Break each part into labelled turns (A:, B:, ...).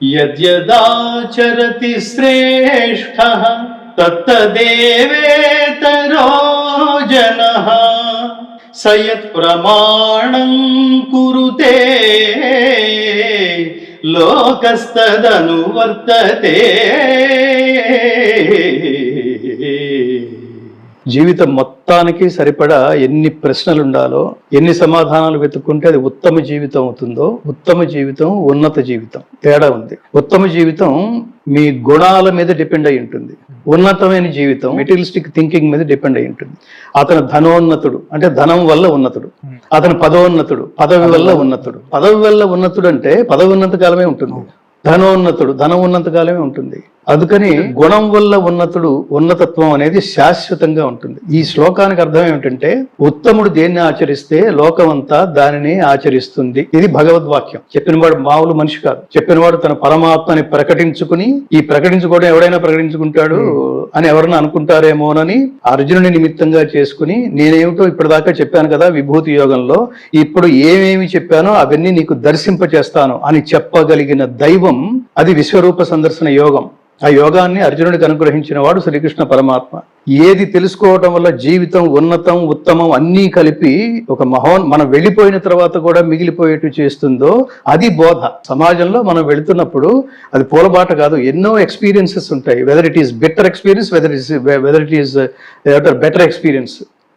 A: యద్యదాచరతి శ్రేష్ఠः తత్తదేవేతరో జన స యత్ప్రమాణం కురుతే లోకస్తదనువర్తతే జీవితం మొత్తానికి సరిపడా ఎన్ని ప్రశ్నలు ఉండాలో ఎన్ని సమాధానాలు వెతుక్కుంటే అది ఉత్తమ జీవితం అవుతుందో ఉత్తమ జీవితం ఉన్నత జీవితం. తేడా ఉంది. ఉత్తమ జీవితం మీ గుణాల మీద డిపెండ్ అయి ఉంటుంది. ఉన్నతమైన జీవితం మెటీరియలిస్టిక్ థింకింగ్ మీద డిపెండ్ అయి ఉంటుంది. అతను ధనోన్నతుడు అంటే ధనం వల్ల ఉన్నతుడు. అతను పదోన్నతుడు పదవి వల్ల ఉన్నతుడు. పదవి వల్ల ఉన్నతుడు అంటే పదవి ఉన్నంత కాలమే ఉంటుంది. ధనోన్నతుడు ధనం ఉన్నంత కాలమే ఉంటుంది. అందుకని గుణం వల్ల ఉన్నతుడు ఉన్నతత్వం అనేది శాశ్వతంగా ఉంటుంది. ఈ శ్లోకానికి అర్థం ఏమిటంటే ఉత్తముడు దేన్ని ఆచరిస్తే లోకమంతా దానిని ఆచరిస్తుంది. ఇది భగవద్వాక్యం చెప్పినవాడు మామూలు మనిషి కాదు. చెప్పినవాడు తన పరమాత్మని ప్రకటించుకుని ఈ ప్రకటించుకోవడం ఎవడైనా ప్రకటించుకుంటాడు అని ఎవరన్నా అనుకుంటారేమోనని అర్జునుని నిమిత్తంగా చేసుకుని నేనేమిటో ఇప్పటిదాకా చెప్పాను కదా విభూతి యోగంలో ఇప్పుడు ఏమేమి చెప్పానో అవన్నీ నీకు దర్శింప చేస్తాను అని చెప్పగలిగిన దైవం అది విశ్వరూప సందర్శన యోగం. ఆ యోగాన్ని అర్జునుడికి అనుగ్రహించిన వాడు శ్రీకృష్ణ పరమాత్మ. ఏది తెలుసుకోవటం వల్ల జీవితం ఉన్నతం ఉత్తమం అన్నీ కలిపి ఒక మహోన్ మనం వెళ్ళిపోయిన తర్వాత కూడా మిగిలిపోయేట్టు చేస్తుందో అది బోధ. సమాజంలో మనం వెళుతున్నప్పుడు అది పూలబాట కాదు ఎన్నో ఎక్స్పీరియన్సెస్ ఉంటాయి. Whether it is better experience whether is whether it is better experience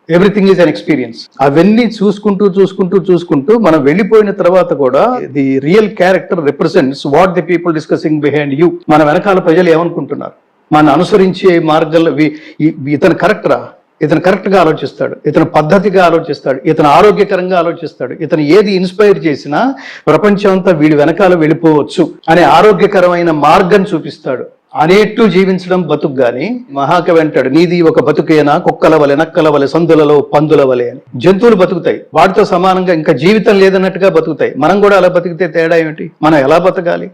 A: everything is an experience అవన్నీ చూసుకుంటూ చూసుకుంటూ చూసుకుంటూ మనం వెళ్ళిపోయిన తర్వాత కూడా the real character represents what the people discussing behind you మన వెనకాల ప్రజలు ఏమనుకుంటున్నారు? మన అనుసరించే మార్గంలో వి- ఇతను కరెక్టరా ఇతను కరెక్ట్గా ఆలోచిస్తాడు. ఇతను పద్ధతిగా ఆలోచిస్తాడు. ఇతను ఆరోగ్యకరంగా ఆలోచిస్తాడు. ఇతను ఏది ఇన్స్పైర్ చేసినా ప్రపంచం అంతా వీడి వెనకాల వెళ్ళిపోవచ్చు అనే ఆరోగ్యకరమైన మార్గం చూపిస్తాడు. అనేట్టు జీవించడం బతుకు గాని మహాకవి అంటాడు నీది ఒక బతుకేనా? కుక్కల వలె నక్కల వలె సందులలో పందుల వలె అని. జంతువులు బతుకుతాయి. వాటితో సమానంగా ఇంకా జీవితం లేదన్నట్టుగా బతుకుతాయి. మనం కూడా అలా బతికితే తేడా ఏమిటి? మనం ఎలా బతకాలి?